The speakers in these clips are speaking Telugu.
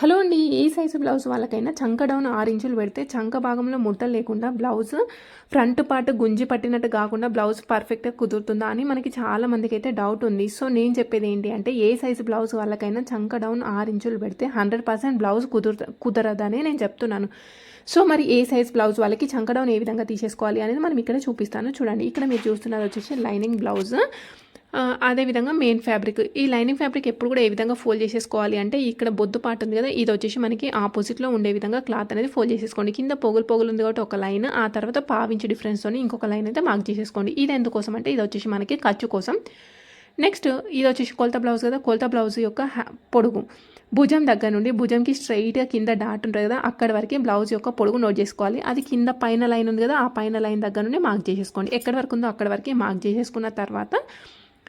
హలో అండి ఏ సైజు బ్లౌజ్ వాళ్ళకైనా చంక డౌన్ ఆరు ఇంచులు పెడితే చంక భాగంలో ముడతలు లేకుండా బ్లౌజ్ ఫ్రంట్ పార్ట్ గుంజి పట్టినట్టు కాకుండా బ్లౌజ్ పర్ఫెక్ట్గా కుదురుతుందా అని మనకి చాలా మందికి అయితే డౌట్ ఉంది. సో నేను చెప్పేది ఏంటి అంటే ఏ సైజు బ్లౌజ్ వాళ్ళకైనా చంక డౌన్ ఆరు ఇంచులు పెడితే హండ్రెడ్ పర్సెంట్ బ్లౌజ్ కుదురు కుదరదని నేను చెప్తున్నాను. సో మరి ఏ సైజ్ బ్లౌజ్ వాళ్ళకి చంక డౌన్ ఏ విధంగా తీసేసుకోవాలి అనేది మనం ఇక్కడ చూపిస్తాను. చూడండి ఇక్కడ మీరు చూస్తున్నది వచ్చేసి లైనింగ్ బ్లౌజ్. అదేవిధంగా మెయిన్ ఫ్యాబ్రిక్ ఈ లైనింగ్ ఫ్యాబ్రిక్ ఎప్పుడు కూడా ఏ విధంగా ఫోల్డ్ చేసేసుకోవాలి అంటే ఇక్కడ బొద్దు పాటు ఉంది కదా ఇది వచ్చేసి మనకి ఆపోజిట్లో ఉండే విధంగా క్లాత్ అనేది ఫోల్డ్ చేసేసుకోండి. కింద పొగులు పొగులు ఉంది కాబట్టి ఒక లైన్ ఆ తర్వాత పావించి డిఫరెన్స్తో ఇంకొక లైన్ అయితే మార్క్ చేసేసుకోండి. ఇది ఎందుకోసం అంటే ఇది వచ్చేసి మనకి ఖర్చు కోసం. నెక్స్ట్ ఇది వచ్చేసి కొలత బ్లౌజ్ కదా కొలత బ్లౌజ్ యొక్క పొడుగు. భుజం దగ్గర నుండి భుజంకి స్ట్రైట్గా కింద డాట్ ఉంటుంది కదా అక్కడ వరకు బ్లౌజ్ యొక్క పొడుగు నోట్ చేసుకోవాలి. అది కింద పైన లైన్ ఉంది కదా ఆ పైన లైన్ దగ్గర నుండి మార్క్ చేసేసుకోండి. ఎక్కడి వరకు ఉందో అక్కడ వరకు మార్క్ చేసేసుకున్న తర్వాత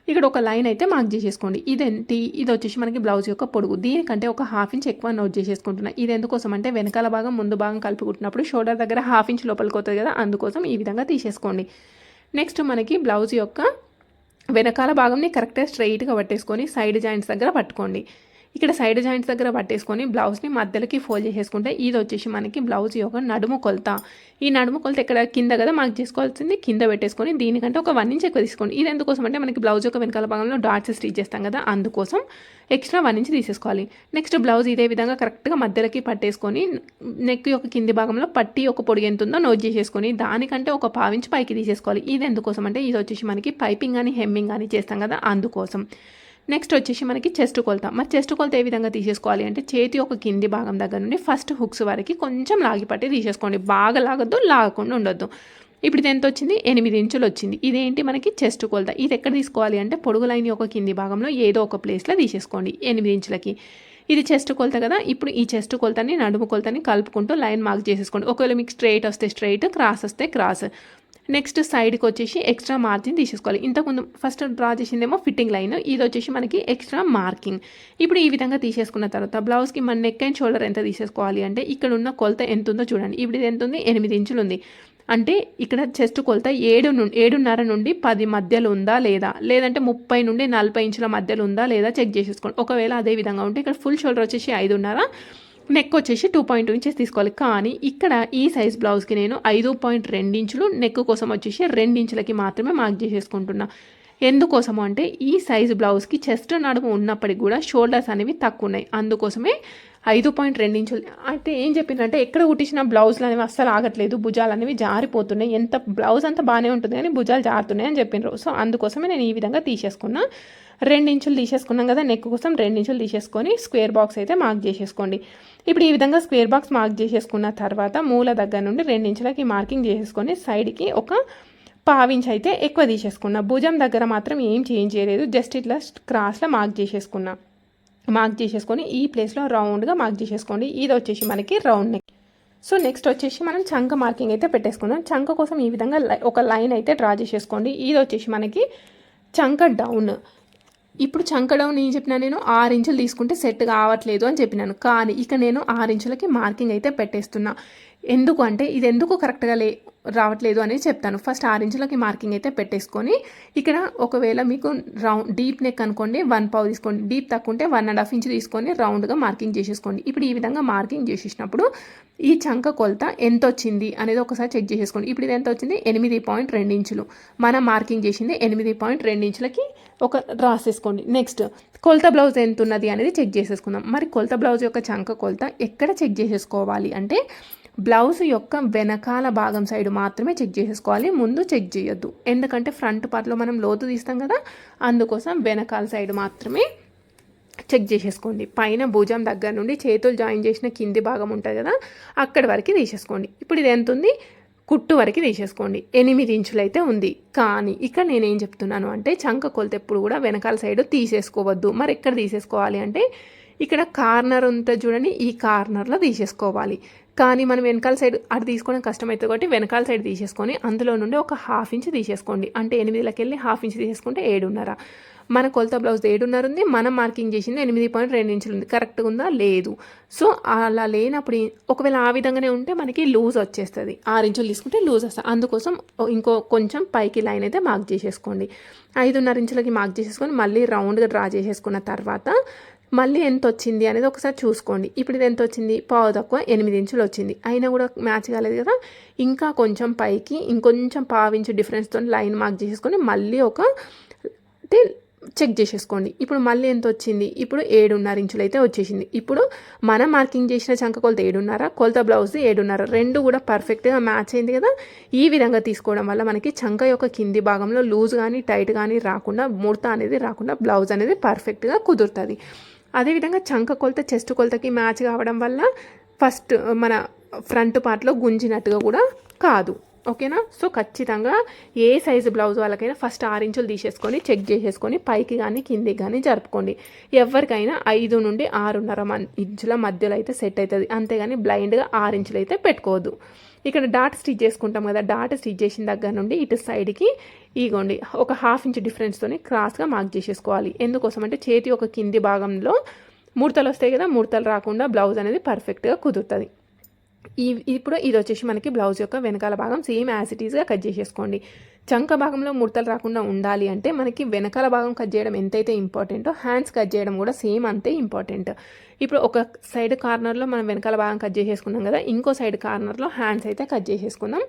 ఇక్కడ ఒక లైన్ అయితే మార్క్ చేసేసుకోండి. ఇదేంటి ఇది వచ్చేసి మనకి బ్లౌజ్ యొక్క పొడుగు. దీనికంటే ఒక హాఫ్ ఇంచ్ ఎక్కువ నోట్ చేసేసుకుంటున్నా. ఇది ఎందుకోసం అంటే వెనకాల భాగం ముందు భాగం కలుపుకుంటున్నప్పుడు షోల్డర్ దగ్గర హాఫ్ ఇంచ్ లోపలికి అవుతుంది కదా అందుకోసం ఈ విధంగా తీసేసుకోండి. నెక్స్ట్ మనకి బ్లౌజ్ యొక్క వెనకాల భాగంని కరెక్ట్గా స్ట్రైట్గా పట్టేసుకొని సైడ్ జాయింట్స్ దగ్గర పట్టుకోండి. ఇక్కడ సైడ్ జాయింట్స్ దగ్గర పట్టేసుకొని బ్లౌజ్ని మధ్యలోకి ఫోల్డ్ చేసేసుకుంటే ఇది వచ్చేసి మనకి బ్లౌజ్ యొక్క నడుము కొలత. ఈ నడుము కొలత ఇక్కడ కింద కదా? మార్క్ చేసుకోవాల్సింది కింద పెట్టేసుకొని దీనికంటే ఒక వన్ ఇంచ్ ఎక్కువ తీసుకోండి. ఇది ఎందుకోసం అంటే మనకి బ్లౌజ్ యొక్క వెనకాల భాగంలో డాట్స్ స్టిచ్ చేస్తాం కదా? అందుకోసం ఎక్స్ట్రా వన్ ఇంచ్ తీసేసుకోవాలి. నెక్స్ట్ బ్లౌజ్ ఇదే విధంగా కరెక్ట్గా మధ్యలోకి పట్టేసుకొని నెక్ యొక్క కింది భాగంలో పట్టి ఒక పొడి ఎంత ఉందో నోట్ చేసేసుకొని దానికంటే ఒక పావించి పైకి తీసేసుకోవాలి. ఇది ఎందుకోసం అంటే ఇది వచ్చేసి మనకి పైపింగ్ కానీ హెమ్మింగ్ కానీ చేస్తాం కదా? అందుకోసం. నెక్స్ట్ వచ్చేసి మనకి చెస్ట్ కొలత. మరి చెస్ట్ కొలత ఏ విధంగా తీసేసుకోవాలి అంటే చేతి ఒక కింది భాగం దగ్గర నుండి ఫస్ట్ హుక్స్ వరకు కొంచెం లాగి పట్టి తీసేసుకోండి. బాగా లాగద్దు లాగకుండా ఉండొద్దు. ఇప్పుడు ఇది ఎంత వచ్చింది? ఎనిమిది ఇంచులు వచ్చింది. ఇదేంటి మనకి చెస్ట్ కొలత? ఇది ఎక్కడ తీసుకోవాలి అంటే పొడుగు లైన్ యొక్క కింది భాగంలో ఏదో ఒక ప్లేస్లో తీసేసుకోండి ఎనిమిది ఇంచులకి. ఇది చెస్ట్ కొలత కదా? ఇప్పుడు ఈ చెస్ట్ కొలతని నడుము కొలతని కలుపుకుంటూ లైన్ మార్క్ చేసేసుకోండి. ఒకవేళ మీకు స్ట్రైట్ వస్తే స్ట్రైట్ క్రాస్ వస్తే క్రాస్ నెక్స్ట్ సైడ్కి వచ్చేసి ఎక్స్ట్రా మార్జిన్ తీసేసుకోవాలి. ఇంతకుముందు ఫస్ట్ డ్రా చేసిందేమో ఫిట్టింగ్ లైన్ ఇది వచ్చేసి మనకి ఎక్స్ట్రా మార్కింగ్ ఇప్పుడు ఈ విధంగా తీసేసుకున్న తర్వాత బ్లౌజ్కి మన నెక్ అండ్ షోల్డర్ ఎంత తీసేసుకోవాలి అంటే ఇక్కడ ఉన్న కొలత ఎంత ఉందో చూడండి. ఇప్పుడు ఇది ఎంత ఉంది? ఎనిమిది ఇంచులు ఉంది. అంటే ఇక్కడ చెస్ట్ కొలత ఏడు నుండి ఏడున్నర నుండి పది మధ్యలో ఉందా లేదా? లేదంటే ముప్పై నుండి నలభై ఇంచుల మధ్యలో ఉందా లేదా? చెక్ చేసేసుకోండి. ఒకవేళ అదే విధంగా ఉంటే ఇక్కడ ఫుల్ షోల్డర్ వచ్చేసి ఐదున్నర. నెక్ వచ్చేసి టూ పాయింట్ ఇంచెస్ తీసుకోవాలి. కానీ ఇక్కడ ఈ సైజ్ బ్లౌజ్కి నేను ఐదు పాయింట్ రెండు ఇంచులు నెక్ కోసం వచ్చేసి రెండించులకి మాత్రమే మార్క్ చేసేసుకుంటున్నా. ఎందుకోసము అంటే ఈ సైజ్ బ్లౌజ్కి చెస్ట్ నడుము ఉన్నప్పటికి కూడా షోల్డర్స్ అనేవి తక్కువ ఉన్నాయి అందుకోసమే ఐదు పాయింట్ రెండు ఇంచులు. ఏం చెప్పిందంటే ఎక్కడ కుట్టించిన బ్లౌజులు అనేవి అస్సలు ఆగట్లేదు. భుజాలు అనేవి జారిపోతున్నాయి. ఎంత బ్లౌజ్ అంతా బాగానే ఉంటుంది కానీ భుజాలు జారుతున్నాయి అని చెప్పినారు సో అందుకోసమే నేను ఈ విధంగా తీసేసుకున్నా. ఇంచులు తీసేసుకున్నాం కదా నెక్ కోసం రెండు ఇంచులు తీసేసుకొని స్క్వేర్ బాక్స్ అయితే మార్క్ చేసేసుకోండి. ఇప్పుడు ఈ విధంగా స్క్వేర్ బాక్స్ మార్క్ చేసేసుకున్న తర్వాత మూల దగ్గర నుండి రెండించులకి మార్కింగ్ చేసేసుకొని సైడ్కి ఒక పావించ్ అయితే ఎక్కువ తీసేసుకున్నా. భుజం దగ్గర మాత్రం ఏం చేంజ్ చేయలేదు. జస్ట్ ఇట్లా క్రాస్లో మార్క్ చేసేసుకున్నా. మార్క్ చేసేసుకొని ఈ ప్లేస్లో రౌండ్గా మార్క్ చేసేసుకోండి. ఇది వచ్చేసి మనకి రౌండ్ నెక్ సో నెక్స్ట్ వచ్చేసి మనం చంక మార్కింగ్ అయితే పెట్టేసుకుందాం చంక కోసం ఈ విధంగా ఒక లైన్ అయితే డ్రా చేసేసుకోండి. ఇది వచ్చేసి మనకి చంక డౌన్ ఇప్పుడు చంకడం నేను చెప్పిన చెప్పినా నేను ఆరు ఇంచులు తీసుకుంటే సెట్ కావట్లేదు అని చెప్పినాను. కానీ ఇక నేను ఆరు ఇంచులకి మార్కింగ్ అయితే పెట్టేస్తున్నా. ఎందుకు అంటే ఇది ఎందుకు కరెక్ట్గా లే రావట్లేదు అనేది చెప్తాను. ఫస్ట్ ఆరు ఇంచులకి మార్కింగ్ అయితే పెట్టేసుకొని ఇక్కడ ఒకవేళ మీకు రౌండ్ డీప్ నెక్ అనుకోండి వన్ పావు తీసుకోండి డీప్ తక్కువ ఉంటే వన్ అండ్ హాఫ్ ఇంచ్ తీసుకొని రౌండ్గా మార్కింగ్ చేసేసుకోండి. ఇప్పుడు ఈ విధంగా మార్కింగ్ చేసేసినప్పుడు ఈ చంక కొలత ఎంత వచ్చింది అనేది ఒకసారి చెక్ చేసేసుకోండి. ఇప్పుడు ఇది ఎంత వచ్చింది ఎనిమిది పాయింట్ రెండు ఇంచులు. మనం మార్కింగ్ చేసింది ఎనిమిది పాయింట్ రెండు ఇంచులకి ఒక రాసేసుకోండి. నెక్స్ట్ కొలత బ్లౌజ్ ఎంత ఉన్నది అనేది చెక్ చేసేసుకుందాం. మరి కొలత బ్లౌజ్ యొక్క చంక కొలత ఎక్కడ చెక్ చేసేసుకోవాలి అంటే బ్లౌజ్ యొక్క వెనకాల భాగం సైడ్ మాత్రమే చెక్ చేసేసుకోవాలి. ముందు చెక్ చేయొద్దు. ఎందుకంటే ఫ్రంట్ పార్ట్లో మనం లోతు తీస్తాం కదా అందుకోసం వెనకాల సైడ్ మాత్రమే చెక్ చేసేసుకోండి. పైన భుజం దగ్గర నుండి చేతులు జాయిన్ చేసిన కింది భాగం ఉంటుంది కదా అక్కడి వరకు తీసేసుకోండి. ఇప్పుడు ఇది ఎంత ఉంది? కుట్టు వరకు తీసేసుకోండి ఎనిమిది ఇంచులు అయితే ఉంది. కానీ ఇక్కడ నేనేం చెప్తున్నాను అంటే చంక కొలత ఎప్పుడు కూడా వెనకాల సైడ్ తీసేసుకోవద్దు. మరి ఎక్కడ తీసేసుకోవాలి అంటే ఇక్కడ కార్నర్ అంతా చూడండి ఈ కార్నర్లో తీసేసుకోవాలి. కానీ మనం వెనకాల సైడ్ అటు తీసుకోవడం కష్టమవుతుంది కాబట్టి వెనకాల సైడ్ తీసేసుకొని అందులో నుండి ఒక హాఫ్ ఇంచ్ తీసేసుకోండి. అంటే ఎనిమిదిలోకి వెళ్ళి హాఫ్ ఇంచ్ తీసేసుకుంటే ఏడున్నర. మన కొలత బ్లౌజ్ ఏడున్నర ఉంది మనం మార్కింగ్ చేసింది ఎనిమిది పాయింట్ రెండు ఇంచులు ఉంది. కరెక్ట్గా ఉందా? లేదు. సో అలా లేనప్పుడు ఒకవేళ ఆ విధంగానే ఉంటే మనకి లూజ్ వచ్చేస్తుంది. ఆరు ఇంచులు తీసుకుంటే లూజ్ వస్తుంది. అందుకోసం ఇంకో కొంచెం పైకి లైన్ అయితే మార్క్ చేసేసుకోండి. ఐదున్నర ఇంచులకి మార్క్ చేసేసుకొని మళ్ళీ రౌండ్గా డ్రా చేసేసుకున్న తర్వాత మళ్ళీ ఎంత వచ్చింది అనేది ఒకసారి చూసుకోండి. ఇప్పుడు ఇది ఎంత వచ్చింది? పావు తక్కువ ఎనిమిది ఇంచులు వచ్చింది. అయినా కూడా మ్యాచ్ కాలేదు కదా? ఇంకా కొంచెం పైకి ఇంకొంచెం పావు ఇంచు డిఫరెన్స్తో లైన్ మార్క్ చేసేసుకొని మళ్ళీ ఒక అంటే చెక్ చేసేసుకోండి. ఇప్పుడు మళ్ళీ ఎంత వచ్చింది ఇప్పుడు ఏడున్నర ఇంచులు అయితే వచ్చేసింది. ఇప్పుడు మనం మార్కింగ్ చేసిన చంక కొలత ఏడున్నర కొలత బ్లౌజ్ ఏడున్నర రెండు కూడా పర్ఫెక్ట్గా మ్యాచ్ అయింది కదా? ఈ విధంగా తీసుకోవడం వల్ల మనకి చంక యొక్క కింది భాగంలో లూజ్ కానీ టైట్ కానీ రాకుండా ముడత అనేది రాకుండా బ్లౌజ్ అనేది పర్ఫెక్ట్గా కుదురుతుంది. అదేవిధంగా చంక కొలత చెస్ట్ కొలతకి మ్యాచ్ కావడం వల్ల ఫస్ట్ మన ఫ్రంట్ పార్ట్లో గుంజినట్టుగా కూడా కాదు. ఓకేనా? సో ఖచ్చితంగా ఏ సైజు బ్లౌజ్ వాళ్ళకైనా ఫస్ట్ ఆరు ఇంచులు తీసేసుకొని చెక్ చేసేసుకొని పైకి కానీ కిందికి కానీ జరుపుకోండి. ఎవరికైనా ఐదు నుండి ఆరున్నర ఇంచుల మధ్యలో అయితే సెట్ అవుతుంది అంతేగాని బ్లైండ్గా ఆరు ఇంచులు అయితే పెట్టుకోవద్దు. ఇక్కడ డాట్ స్టిచ్ చేసుకుంటాం కదా డాట్ స్టిచ్ చేసిన దగ్గర నుండి ఇటు సైడ్కి ఈగోండి ఒక హాఫ్ ఇంచ్ డిఫరెన్స్తోని క్రాస్గా మార్క్ చేసేసుకోవాలి. ఎందుకోసం అంటే చేతి ఒక కింది భాగంలో ముడతలు వస్తాయి కదా ముడతలు రాకుండా బ్లౌజ్ అనేది పర్ఫెక్ట్గా కుదురుతుంది. ఈ ఇప్పుడు ఇది వచ్చేసి మనకి బ్లౌజ్ యొక్క వెనకాల భాగం సేమ్ యాజ్ ఇట్ ఈస్గా కట్ చేసేసుకోండి. చంక భాగంలో ముడతలు రాకుండా ఉండాలి అంటే మనకి వెనకాల భాగం కట్ చేయడం ఎంతైతే ఇంపార్టెంటో హ్యాండ్స్ కట్ చేయడం కూడా సేమ్ అంతే ఇంపార్టెంట్ ఇప్పుడు ఒక సైడ్ కార్నర్లో మనం వెనకాల భాగం కట్ చేసేసుకున్నాం కదా ఇంకో సైడ్ కార్నర్లో హ్యాండ్స్ అయితే కట్ చేసేసుకుందాం.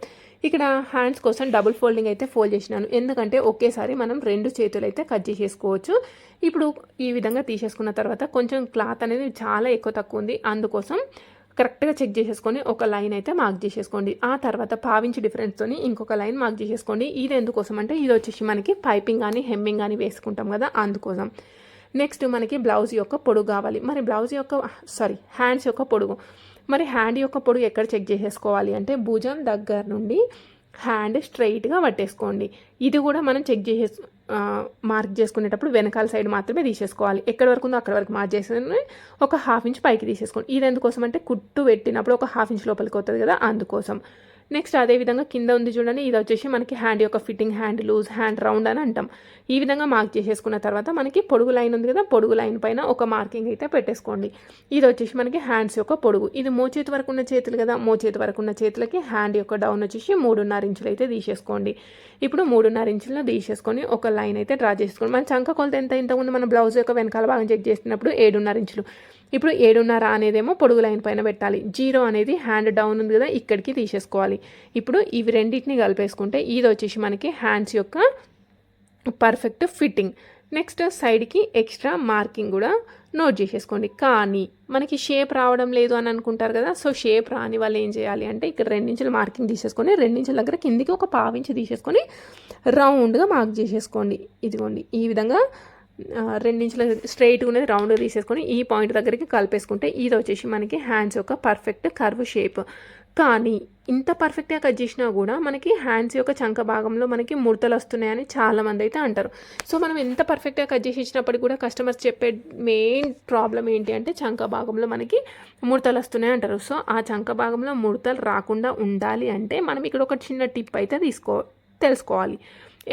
ఇక్కడ హ్యాండ్స్ కోసం డబుల్ ఫోల్డింగ్ అయితే ఫోల్డ్ చేసినాను. ఎందుకంటే ఒకేసారి మనం రెండు చేతులు అయితే కట్ చేసేసుకోవచ్చు. ఇప్పుడు ఈ విధంగా తీసేసుకున్న తర్వాత కొంచెం క్లాత్ అనేది చాలా ఎక్కువ తక్కువ ఉంది. అందుకోసం కరెక్ట్గా చెక్ చేసేసుకొని ఒక లైన్ అయితే మార్క్ చేసేసుకోండి. ఆ తర్వాత పావించి డిఫరెన్స్తో ఇంకొక లైన్ మార్క్ చేసేసుకోండి. ఇది ఎందుకోసం అంటే ఇది వచ్చేసి మనకి పైపింగ్ కానీ హెమ్మింగ్ కానీ వేసుకుంటాం కదా అందుకోసం. నెక్స్ట్ మనకి బ్లౌజ్ యొక్క పొడుగు కావాలి. మరి బ్లౌజ్ యొక్క సారీ హ్యాండ్స్ యొక్క పొడుగు. మరి హ్యాండ్ యొక్క పొడుగు ఎక్కడ చెక్ చేసేసుకోవాలి అంటే భుజం దగ్గర నుండి హ్యాండ్ స్ట్రైట్గా పట్టేసుకోండి. ఇది కూడా మనం చెక్ చేసే మార్క్ చేసుకునేటప్పుడు వెనకాల సైడ్ మాత్రమే తీసేసుకోవాలి. ఎక్కడి వరకు ఉందో అక్కడ వరకు మార్క్ చేసుకుని ఒక హాఫ్ ఇంచ్ పైకి తీసేసుకోండి. ఇది ఎందుకోసం అంటే కుట్టు పెట్టినప్పుడు ఒక హాఫ్ ఇంచ్ లోపలికి వస్తుంది కదా అందుకోసం. నెక్స్ట్ అదేవిధంగా కింద ఉంది చూడండి ఇది వచ్చేసి మనకి హ్యాండ్ యొక్క fitting hand loose hand round అని అంటాం. ఈ విధంగా మార్క్ చేసేసుకున్న తర్వాత మనకి పొడుగు లైన్ ఉంది కదా పొడుగు లైన్ పైన ఒక మార్కింగ్ అయితే పెట్టేసుకోండి. ఇది వచ్చేసి మనకి హ్యాండ్స్ యొక్క పొడుగు. ఇది మోచేతి వరకు ఉన్న చేతులు కదా మోచేతి వరకు ఉన్న చేతులకి హ్యాండ్ యొక్క డౌన్ వచ్చేసి మూడున్నర ఇంచులు అయితే తీసేసుకోండి. ఇప్పుడు మూడున్నర ఇంచులను తీసేసుకొని ఒక లైన్ అయితే డ్రా చేసుకోండి. మన చంక కొలత ఎంత ఇంతకుముందు మన బ్లౌజ్ యొక్క వెనకాల భాగం చెక్ చేసినప్పుడు ఏడున్నర ఇంచులు. ఇప్పుడు ఏడున్నర అనేదేమో పొడుగు లైన్ పైన పెట్టాలి. జీరో అనేది హ్యాండ్ డౌన్ ఉంది కదా ఇక్కడికి తీసేసుకోవాలి. ఇప్పుడు ఇవి రెండింటిని కలిపేసుకుంటే ఇది వచ్చేసి మనకి హ్యాండ్స్ యొక్క పర్ఫెక్ట్ ఫిట్టింగ్ నెక్స్ట్ సైడ్కి ఎక్స్ట్రా మార్కింగ్ కూడా నోట్ చేసేసుకోండి. కానీ మనకి షేప్ రావడం లేదు అని అనుకుంటారు కదా సో షేప్ రాని వాళ్ళు ఏం చేయాలి అంటే ఇక్కడ రెండించులు మార్కింగ్ తీసేసుకొని రెండించుల దగ్గర కిందికి ఒక పావించి తీసేసుకొని రౌండ్గా మార్క్ చేసేసుకోండి. ఇదిగోండి ఈ విధంగా రెండించుల స్ట్రైట్గానే రౌండ్ రౌండ్గా తీసేసుకొని ఈ పాయింట్ దగ్గరికి కలిపేసుకుంటే ఇది వచ్చేసి మనకి హ్యాండ్స్ యొక్క పర్ఫెక్ట్ కర్వ్ షేప్ కానీ ఇంత పర్ఫెక్ట్గా కట్ చేసినా కూడా మనకి హ్యాండ్స్ యొక్క చంక భాగంలో మనకి ముడతలు వస్తున్నాయని చాలామంది అయితే అంటారు. సో మనం ఎంత పర్ఫెక్ట్గా కట్ చేసి ఇచ్చినప్పటికీ కూడా కస్టమర్స్ చెప్పే మెయిన్ ప్రాబ్లం ఏంటి అంటే చంక భాగంలో మనకి ముడతలు వస్తున్నాయి అంటారు. సో ఆ చంక భాగంలో ముడతలు రాకుండా ఉండాలి అంటే మనం ఇక్కడ ఒక చిన్న టిప్ అయితే తీసుకో తెలుసుకోవాలి.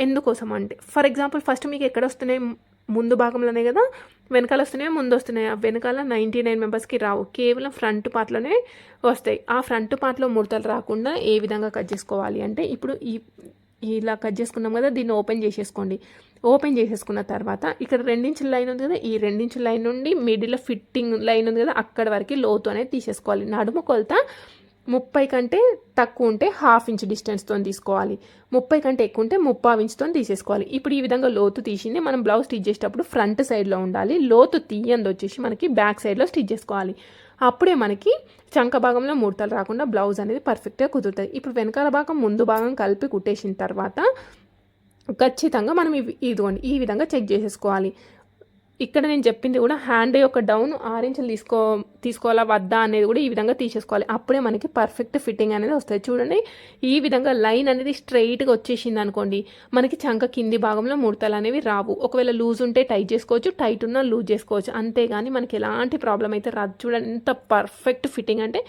ఎందుకోసం అంటే ఫర్ ఎగ్జాంపుల్ ఫస్ట్ మీకు ఎక్కడ వస్తున్నాయి ముందు భాగంలోనే కదా? వెనకాల వస్తున్నాయి? ముందు వస్తున్నాయి? వెనకాల నైంటీ నైన్ మెంబర్స్కి రావు. కేవలం ఫ్రంట్ పార్ట్లోనే వస్తాయి. ఆ ఫ్రంట్ పార్ట్లో ముడతలు రాకుండా ఏ విధంగా కట్ చేసుకోవాలి అంటే ఇప్పుడు ఈ ఇలా కట్ చేసుకున్నాం కదా దీన్ని ఓపెన్ చేసేసుకోండి. ఓపెన్ చేసేసుకున్న తర్వాత ఇక్కడ రెండించుల లైన్ ఉంది కదా ఈ రెండించుల లైన్ నుండి మిడిల్ ఫిట్టింగ్ లైన్ ఉంది కదా అక్కడ వరకు లోతు అనేది తీసేసుకోవాలి. నడుము కొలత ముప్పై కంటే తక్కువ ఉంటే హాఫ్ ఇంచ్ డిస్టెన్స్తో తీసుకోవాలి. ముప్పై కంటే ఎక్కువ ఉంటే ముప్పావు ఇంచ్తో తీసేసుకోవాలి. ఇప్పుడు ఈ విధంగా లోతు తీసింది. మనం బ్లౌజ్ స్టిచ్ చేసేటప్పుడు ఫ్రంట్ సైడ్లో ఉండాలి. లోతు తీయంది వచ్చేసి మనకి బ్యాక్ సైడ్లో స్టిచ్ చేసుకోవాలి. అప్పుడే మనకి చంక భాగంలో ముడతలు రాకుండా బ్లౌజ్ అనేది పర్ఫెక్ట్గా కుదురుతుంది. ఇప్పుడు వెనకాల భాగం ముందు భాగం కలిపి కుట్టేసిన తర్వాత ఖచ్చితంగా మనం ఇదిగోండి ఈ విధంగా చెక్ చేసేసుకోవాలి. ఇక్కడ నేను చెప్పింది కూడా హ్యాండ్ యొక్క డౌన్ ఆరు ఇంచులు తీసుకో తీసుకోవాలా వద్దా అనేది కూడా ఈ విధంగా తీసేసుకోవాలి. అప్పుడే మనకి పర్ఫెక్ట్ ఫిట్టింగ్ అనేది వస్తుంది. చూడండి ఈ విధంగా లైన్ అనేది స్ట్రైట్గా వచ్చేసింది అనుకోండి మనకి చంక కింది భాగంలో ముడతలు అనేవి రావు. ఒకవేళ లూజ్ ఉంటే టైట్ చేసుకోవచ్చు టైట్ ఉన్నా లూజ్ చేసుకోవచ్చు. అంతేగాని మనకి ఎలాంటి ప్రాబ్లం అయితే రాదు. చూడండి ఎంత పర్ఫెక్ట్ ఫిట్టింగ్ అంటే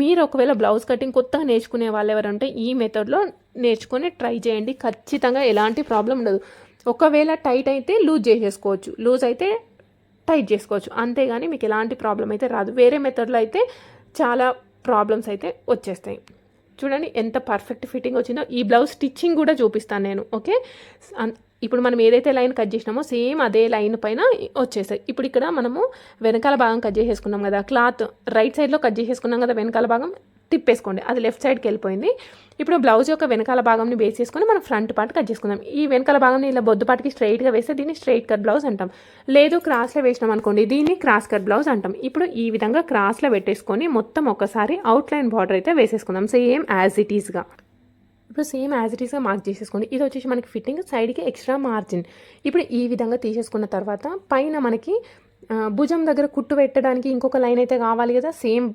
మీరు ఒకవేళ బ్లౌజ్ కటింగ్ కొత్తగా నేర్చుకునే వాళ్ళు ఎవరంటే ఈ మెథడ్లో నేర్చుకొని ట్రై చేయండి. ఖచ్చితంగా ఎలాంటి ప్రాబ్లం ఉండదు. ఒకవేళ టైట్ అయితే లూజ్ చేసేసుకోవచ్చు. లూజ్ అయితే టైట్ చేసుకోవచ్చు. అంతేగాని మీకు ఎలాంటి ప్రాబ్లం అయితే రాదు. వేరే మెథడ్లో అయితే చాలా ప్రాబ్లమ్స్ అయితే వచ్చేస్తాయి. చూడండి ఎంత పర్ఫెక్ట్ ఫిట్టింగ్ వచ్చిందో. ఈ బ్లౌజ్ స్టిచ్చింగ్ కూడా చూపిస్తాను నేను ఓకే? ఇప్పుడు మనం ఏదైతే లైన్ కట్ చేసినామో సేమ్ అదే లైన్ పైన వచ్చేసాయి ఇప్పుడు ఇక్కడ మనము వెనకాల భాగం కట్ చేసేసుకున్నాం కదా. క్లాత్ రైట్ సైడ్లో కట్ చేసేసుకున్నాం కదా వెనకాల భాగం. తిప్పేసుకోండి. అది లెఫ్ట్ సైడ్కి వెళ్ళిపోయింది. ఇప్పుడు బ్లౌజ్ యొక్క వెనకాల భాగంని బేస్ చేసుకొని మనం ఫ్రంట్ పార్ట్ కట్ చేసుకుందాం. ఈ వెనకాల భాగంని ఇలా బొద్దుపాటికి స్ట్రైట్గా వేస్తే దీన్ని స్ట్రైట్ కట్ బ్లౌజ్ అంటాం. లేదు క్రాస్లో వేసినాం అనుకోండి దీన్ని క్రాస్ కట్ బ్లౌజ్ అంటాం. ఇప్పుడు ఈ విధంగా క్రాస్లో పెట్టేసుకొని మొత్తం ఒకసారి అవుట్లైన్ బార్డర్ అయితే వేసేసుకుందాం. సేమ్ యాజ్ ఇట్ ఈస్గా ఇప్పుడు సేమ్ యాజ్ ఇట్ ఈస్గా మార్క్ చేసేసుకోండి. ఇది వచ్చేసి మనకి ఫిట్టింగ్ సైడ్కి ఎక్స్ట్రా మార్జిన్ ఇప్పుడు ఈ విధంగా తీసేసుకున్న తర్వాత పైన మనకి భుజం దగ్గర కుట్టు పెట్టడానికి ఇంకొక లైన్ అయితే కావాలి కదా. సేమ్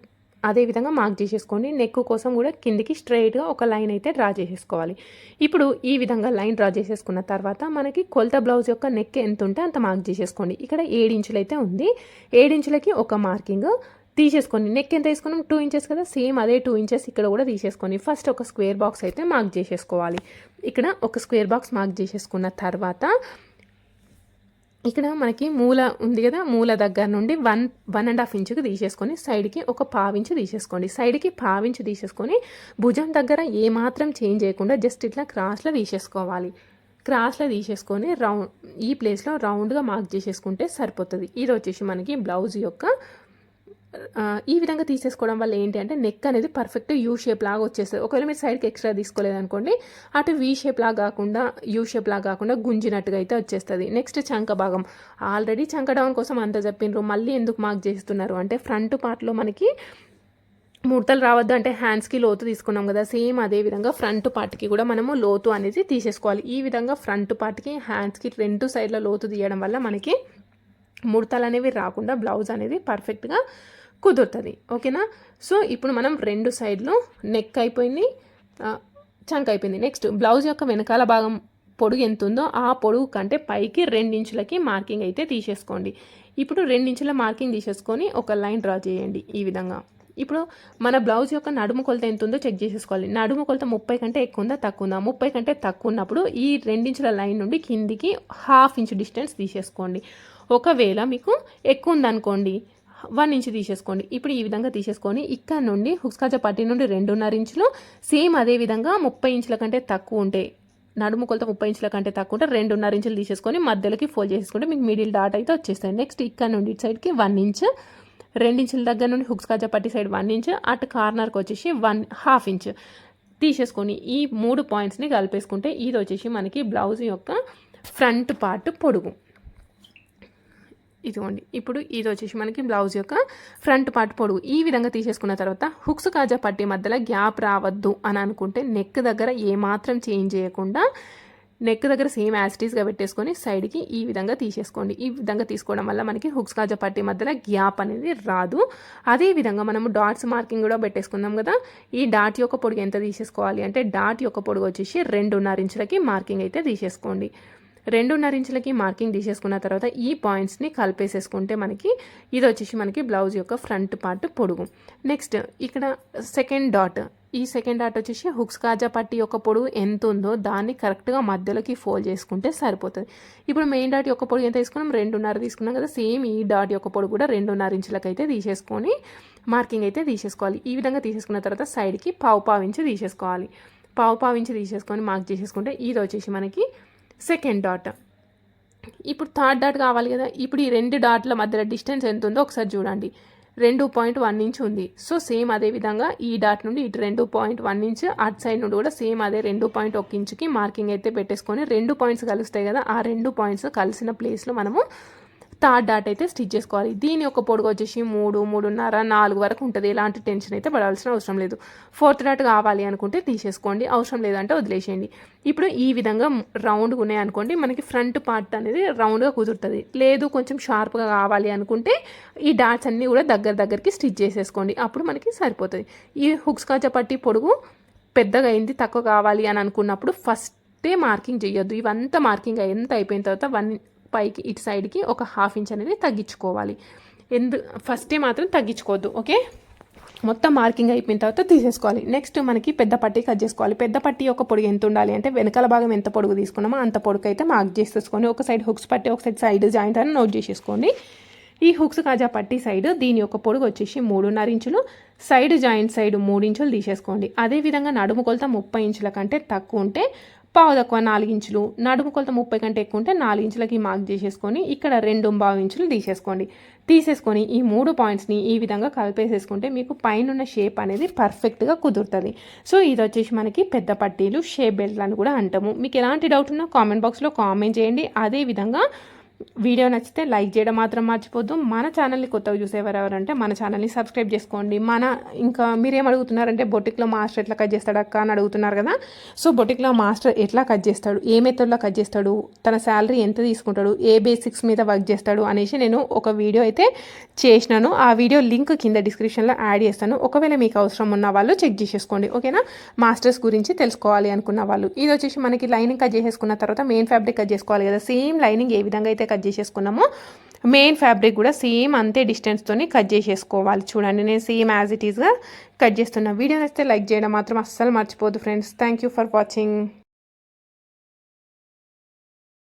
అదే విధంగా మార్క్ చేసేసుకోండి. నెక్ కోసం కూడా కిందికి స్ట్రైట్గా ఒక లైన్ అయితే డ్రా చేసేసుకోవాలి. ఇప్పుడు ఈ విధంగా లైన్ డ్రా చేసేసుకున్న తర్వాత మనకి కొలత బ్లౌజ్ యొక్క నెక్ ఎంత ఉంటే అంత మార్క్ చేసేసుకోండి. ఇక్కడ ఏడించులు అయితే ఉంది. ఏడించులకి ఒక మార్కింగ్ తీసేసుకోండి. నెక్ ఎంత వేసుకున్నాం? టూ ఇంచెస్ కదా? సేమ్ అదే టూ ఇంచెస్ ఇక్కడ కూడా తీసేసుకోండి. ఫస్ట్ ఒక స్క్వేర్ బాక్స్ అయితే మార్క్ చేసేసుకోవాలి. ఇక్కడ ఒక స్క్వేర్ బాక్స్ మార్క్ చేసేసుకున్న తర్వాత ఇక్కడ మనకి మూల ఉంది కదా మూల దగ్గర నుండి వన్ వన్ అండ్ హాఫ్ ఇంచుకి తీసేసుకొని సైడ్కి ఒక పావించు తీసేసుకోండి. సైడ్కి పావించు తీసేసుకొని భుజం దగ్గర ఏమాత్రం చేంజ్ చేయకుండా జస్ట్ ఇట్లా క్రాస్లో తీసేసుకోవాలి. క్రాస్లో తీసేసుకొని రౌండ్ ఈ ప్లేస్లో రౌండ్గా మార్క్ చేసేసుకుంటే సరిపోతుంది. ఇది వచ్చేసి మనకి బ్లౌజ్ యొక్క ఈ విధంగా తీసేసుకోవడం వల్ల ఏంటి అంటే నెక్ అనేది పర్ఫెక్ట్ యూ షేప్ లాగా వచ్చేస్తుంది. ఒకవేళ మీరు సైడ్కి ఎక్స్ట్రా తీసుకోలేదనుకోండి అటు వీ షేప్ లాగా కాకుండా యూ షేప్ లాగా కాకుండా గుంజినట్టుగా అయితే వచ్చేస్తుంది. నెక్స్ట్ చంక భాగం. ఆల్రెడీ చంక డౌన్ కోసం అంత చెప్పిండ్రు మళ్ళీ ఎందుకు మార్క్ చేస్తున్నారు అంటే ఫ్రంట్ పార్ట్లో మనకి ముడతలు రావద్దు అంటే హ్యాండ్స్కి లోతు తీసుకున్నాం కదా సేమ్ అదే విధంగా ఫ్రంట్ పార్ట్కి కూడా మనము లోతు అనేది తీసేసుకోవాలి. ఈ విధంగా ఫ్రంట్ పార్ట్కి హ్యాండ్స్కి రెండు సైడ్ల లోతు తీయడం వల్ల మనకి ముడతలు అనేవి రాకుండా బ్లౌజ్ అనేది పర్ఫెక్ట్గా కుదురుతుంది. ఓకేనా? సో ఇప్పుడు మనం రెండు సైడ్లు నెక్ అయిపోయింది చంక్ అయిపోయింది. నెక్స్ట్ బ్లౌజ్ యొక్క వెనకాల భాగం పొడుగు ఎంత ఉందో ఆ పొడుగు కంటే పైకి రెండించులకి మార్కింగ్ అయితే తీసేసుకోండి. ఇప్పుడు రెండించుల మార్కింగ్ తీసేసుకొని ఒక లైన్ డ్రా చేయండి ఈ విధంగా. ఇప్పుడు మన బ్లౌజ్ యొక్క నడుము కొలత ఎంత ఉందో చెక్ చేసేసుకోవాలి. నడుము కొలత ముప్పై కంటే ఎక్కువ ఉందా? తక్కువ ఉందా? ముప్పై కంటే తక్కువ ఉన్నప్పుడు ఈ రెండించుల లైన్ నుండి కిందికి హాఫ్ ఇంచ్ డిస్టెన్స్ తీసేసుకోండి. ఒకవేళ మీకు ఎక్కువ ఉందనుకోండి వన్ ఇంచ్ తీసేసుకోండి. ఇప్పుడు ఈ విధంగా తీసేసుకొని ఇక్కడ నుండి హుక్స్కాజ పట్టి నుండి రెండున్నర ఇంచులు సేమ్ అదే విధంగా ముప్పై ఇంచుల కంటే తక్కువ ఉంటే నడుము కొలత ముప్పై ఇంచుల కంటే తక్కువ ఉంటే రెండున్నర ఇంచులు తీసేసుకొని మధ్యలోకి ఫోల్డ్ చేసుకుంటే మీకు మిడిల్ డాట్ అయితే వచ్చేస్తాయి. నెక్స్ట్ ఇక్కడ నుండి ఇటు సైడ్కి వన్ ఇంచ్ రెండించుల దగ్గర నుండి హుక్స్ కాజా పట్టి సైడ్ వన్ ఇంచ్ అటు కార్నర్కి వచ్చేసి వన్ హాఫ్ ఇంచ్ తీసేసుకొని ఈ మూడు పాయింట్స్ని కలిపేసుకుంటే ఇది వచ్చేసి మనకి బ్లౌజ్ యొక్క ఫ్రంట్ పార్ట్ పొడుగు. ఇదిగోండి. ఇప్పుడు ఇది వచ్చేసి మనకి బ్లౌజ్ యొక్క ఫ్రంట్ పార్ట్ పొడుగు. ఈ విధంగా తీసేసుకున్న తర్వాత హుక్స్ కాజా పట్టి మధ్యలో గ్యాప్ రావద్దు అని అనుకుంటే నెక్ దగ్గర ఏమాత్రం చేంజ్ చేయకుండా నెక్ దగ్గర సేమ్ యాసిటీస్గా పెట్టేసుకొని సైడ్కి ఈ విధంగా తీసేసుకోండి. ఈ విధంగా తీసుకోవడం వల్ల మనకి హుక్స్ కాజా పట్టి మధ్యలో గ్యాప్ అనేది రాదు. అదే విధంగా మనము డాట్స్ మార్కింగ్ కూడా పెట్టేసుకుందాం కదా ఈ డాట్ యొక్క పొడుగు ఎంత తీసేసుకోవాలి అంటే డాట్ యొక్క పొడుగు వచ్చేసి రెండున్నర ఇంచులకి మార్కింగ్ అయితే తీసేసుకోండి. రెండున్నర ఇంచులకి మార్కింగ్ తీసేసుకున్న తర్వాత ఈ పాయింట్స్ని కలిపేసేసుకుంటే మనకి ఇది వచ్చేసి మనకి బ్లౌజ్ యొక్క ఫ్రంట్ పార్ట్ పొడుగు. నెక్స్ట్ ఇక్కడ సెకండ్ డాట్. ఈ సెకండ్ డాట్ వచ్చేసి హుక్స్ కాజా పట్టి యొక్క పొడుగు ఎంత ఉందో దాన్ని కరెక్ట్గా మధ్యలోకి ఫోల్డ్ చేసుకుంటే సరిపోతుంది. ఇప్పుడు మెయిన్ డాట్ యొక్క పొడుగు ఎంత తీసుకున్నాం? రెండున్నర తీసుకున్నాం కదా. సేమ్ ఈ డాట్ యొక్క పొడుగు కూడా రెండున్నర ఇంచులకి అయితే తీసేసుకొని మార్కింగ్ అయితే తీసేసుకోవాలి. ఈ విధంగా తీసేసుకున్న తర్వాత సైడ్కి పావు పావు తీసేసుకోవాలి. పావు పావు తీసేసుకొని మార్క్ చేసేసుకుంటే ఇది వచ్చేసి మనకి సెకండ్ డాట్. ఇప్పుడు థర్డ్ డాట్ కావాలి కదా. ఇప్పుడు ఈ రెండు డాట్ల మధ్యలో డిస్టెన్స్ ఎంత ఉందో ఒకసారి చూడండి. రెండు పాయింట్ వన్ ఇంచ్ ఉంది. సో సేమ్ అదే విధంగా ఈ డాట్ నుండి ఇటు రెండు పాయింట్ వన్ ఇంచ్ అటు సైడ్ నుండి కూడా సేమ్ అదే రెండు పాయింట్ ఒక ఇంచుకి మార్కింగ్ అయితే పెట్టేసుకొని రెండు పాయింట్స్ కలుస్తాయి కదా ఆ రెండు పాయింట్స్ కలిసిన ప్లేస్లో మనము థర్డ్ డాట్ అయితే స్టిచ్ చేసుకోవాలి. దీని యొక్క పొడుగు వచ్చేసి మూడు మూడున్నర నాలుగు వరకు ఉంటుంది. ఎలాంటి టెన్షన్ అయితే పడాల్సిన అవసరం లేదు. ఫోర్త్ డాట్ కావాలి అనుకుంటే తీసేసుకోండి. అవసరం లేదంటే వదిలేసేయండి. ఇప్పుడు ఈ విధంగా రౌండ్గా ఉన్నాయి అనుకోండి మనకి ఫ్రంట్ పార్ట్ అనేది రౌండ్గా కుదురుతుంది. లేదు కొంచెం షార్ప్గా కావాలి అనుకుంటే ఈ డాట్స్ అన్నీ కూడా దగ్గర దగ్గరికి స్టిచ్ చేసేసుకోండి. అప్పుడు మనకి సరిపోతుంది. ఈ హుక్స్ కాచ పట్టి పొడుగు పెద్దగా అయింది తక్కువ కావాలి అని అనుకున్నప్పుడు ఫస్టే మార్కింగ్ చేయొద్దు ఇవంతా మార్కింగ్ ఎంత అయిపోయిన తర్వాత వన్ పైకి ఇటు సైడ్కి ఒక హాఫ్ ఇంచ్ అనేది తగ్గించుకోవాలి. ఎందు ఫస్టే మాత్రం తగ్గించుకోవద్దు ఓకే? మొత్తం మార్కింగ్ అయిపోయిన తర్వాత తీసేసుకోవాలి. నెక్స్ట్ మనకి పెద్ద పట్టి కట్ చేసుకోవాలి. పెద్ద పట్టి యొక్క పొడుగు ఎంత ఉండాలి అంటే వెనకాల భాగం ఎంత పొడుగు తీసుకున్నామో అంత పొడుగు అయితే మార్క్ చేసేసుకొని ఒక సైడ్ హుక్స్ పట్టి ఒక సైడ్ సైడ్ జాయింట్ అని నోట్ చేసేసుకోండి. ఈ హుక్స్ కాజా పట్టి సైడ్ దీని యొక్క పొడుగు వచ్చేసి మూడున్నర ఇంచులు. సైడ్ జాయింట్ సైడ్ మూడు ఇంచులు తీసేసుకోండి. అదేవిధంగా నడుము కొలత ముప్పై ఇంచుల కంటే తక్కువ ఉంటే పావు తక్కువ నాలుగు ఇంచులు నడుము కొలత ముప్పై కంటే ఎక్కువ ఉంటే నాలుగు ఇంచులకి మార్క్ చేసేసుకొని ఇక్కడ రెండు బావు ఇంచులు తీసేసుకోండి. తీసేసుకొని ఈ మూడు పాయింట్స్ని ఈ విధంగా కలిపేసేసుకుంటే మీకు పైన ఉన్న షేప్ అనేది పర్ఫెక్ట్గా కుదురుతుంది. సో ఇది వచ్చేసి మనకి పెద్ద పట్టీలు షేప్ బెల్ట్లు అని కూడా అంటాము. మీకు ఎలాంటి డౌట్ ఉన్నా కామెంట్ బాక్స్లో కామెంట్ చేయండి. అదేవిధంగా వీడియో నచ్చితే లైక్ చేయడం మాత్రం మర్చిపోద్దు. మన ఛానల్ని కొత్తగా చూసేవారు ఎవరంటే మన ఛానల్ని సబ్స్క్రైబ్ చేసుకోండి. మన ఇంకా మీరేం అడుగుతున్నారంటే బొటిక్లో మాస్టర్ ఎట్లా కట్ చేస్తాడు అక్క అని అడుగుతున్నారు కదా. సో బొటిక్లో మాస్టర్ ఎట్లా కట్ చేస్తాడు? ఏ మెథడ్లో కట్ చేస్తాడు? తన శాలరీ ఎంత తీసుకుంటాడు? ఏ బేసిక్స్ మీద వర్క్ చేస్తాడు? అనేసి నేను ఒక వీడియో అయితే చేసినాను. ఆ వీడియో లింక్ కింద డిస్క్రిప్షన్లో యాడ్ చేస్తాను. ఒకవేళ మీకు అవసరం ఉన్న వాళ్ళు చెక్ చేసేసుకోండి. ఓకేనా? మాస్టర్స్ గురించి తెలుసుకోవాలి అనుకున్న వాళ్ళు. ఇది వచ్చేసి మనకి లైనింగ్ కట్ చేసేసుకున్న తర్వాత మెయిన్ ఫ్యాబ్రిక్ కట్ చేసుకోవాలి కదా. సేమ్ లైనింగ్ ఏ విధంగా అయితే కట్ చేసేసుకున్నాము. మెయిన్ ఫ్యాబ్రిక్ కూడా సేమ్ అంతే డిస్టెన్స్తోని కట్ చేసేసుకోవాలి. చూడండి నేను సేమ్ యాజ్ ఇట్ ఈస్గా కట్ చేస్తున్నా. వీడియో నచ్చితే లైక్ చేయడం మాత్రం అస్సలు మర్చిపోదు friends thank you for watching